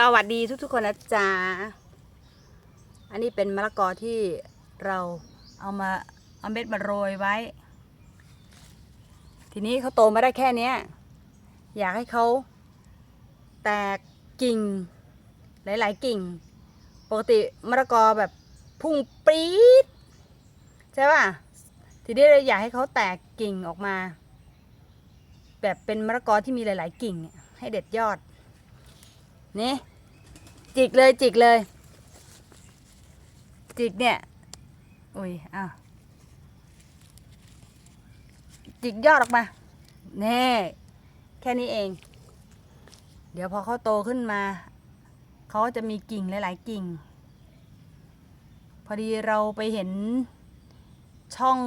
สวัสดีทุกๆคนนะจ๊ะ อันนี้เป็นมะละกอที่เราเอามาเอาเม็ดมาโรยไว้ ทีนี้เขาโตมาได้แค่นี้อยากให้เขาแตกกิ่ง หลาย ๆ กิ่ง ปกติมะละกอแบบพุ่งปรี๊ดใช่ป่ะ ทีนี้เราอยากให้เขาแตกกิ่งออกมา แบบเป็นมะละกอที่มีหลาย ๆ กิ่งให้เด็ดยอด นี่ จิกเลยจิกเลย จิกเนี่ย อุ้ยอ้าวจิกยอดออกมาแน่แค่นี้เอง เดี๋ยวพอเขาโตขึ้นมาเขาจะมีกิ่งหลาย ๆ กิ่ง พอดีเราไปเห็นช่อง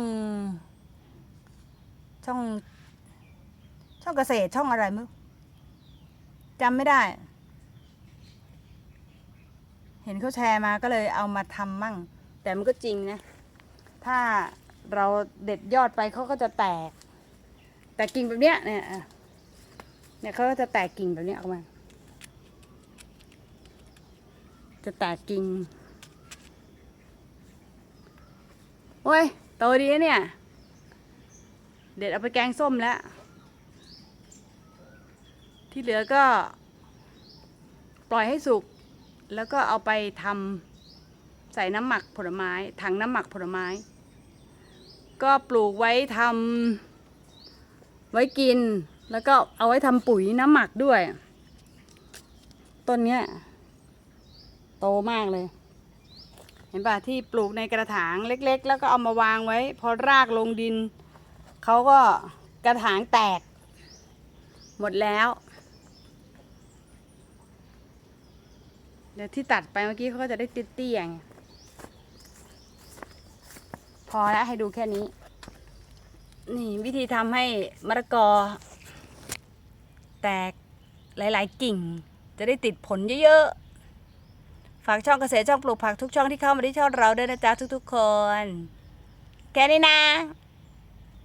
ช่อง ช่องเกษตรช่องอะไรมั้งจำไม่ได้ ห็นเขาแชร์มาก็เลยเอามาทำมั่ง แต่มันก็จริงนะ ถ้าเราเด็ดยอดไปเขาก็จะแตก แต่กิ่งแบบเนี้ยเนี่ยเนี่ยเขาก็จะแตกกิ่งแบบเนี้ยออกมา จะแตกกิ่งโอ้ยโตดีเนี่ย เด็ดเอาไปแกงส้มแล้ว ที่เหลือก็ ปล่อยให้สุก แล้วก็เอาไปทำใส่น้ำหมักผลไม้ถังน้ำหมักผลไม้ ก็ปลูกไว้ทำไว้กิน แล้วก็เอาไว้ทำปุ๋ยน้ำหมักด้วย ต้นเนี้ยโตมากเลย เห็นป่ะที่ปลูกในกระถางเล็ก ๆ แล้วก็เอามาวางไว้ พอรากลงดินเขาก็กระถางแตก หมดแล้ว เดี๋ยวที่ตัดไปเมื่อกี้เขาก็จะได้ติดเตี้ยง พอแล้วให้ดูแค่นี้ นี่วิธีทำให้มะละกอ แตกหลาย ๆ กิ่ง จะได้ติดผลเยอะ ๆ ฝากช่องเกษตรช่องปลูกผักทุกช่องที่เข้ามาที่ช่องเราด้วยนะจ๊ะทุก ๆ คน แค่นี้นะ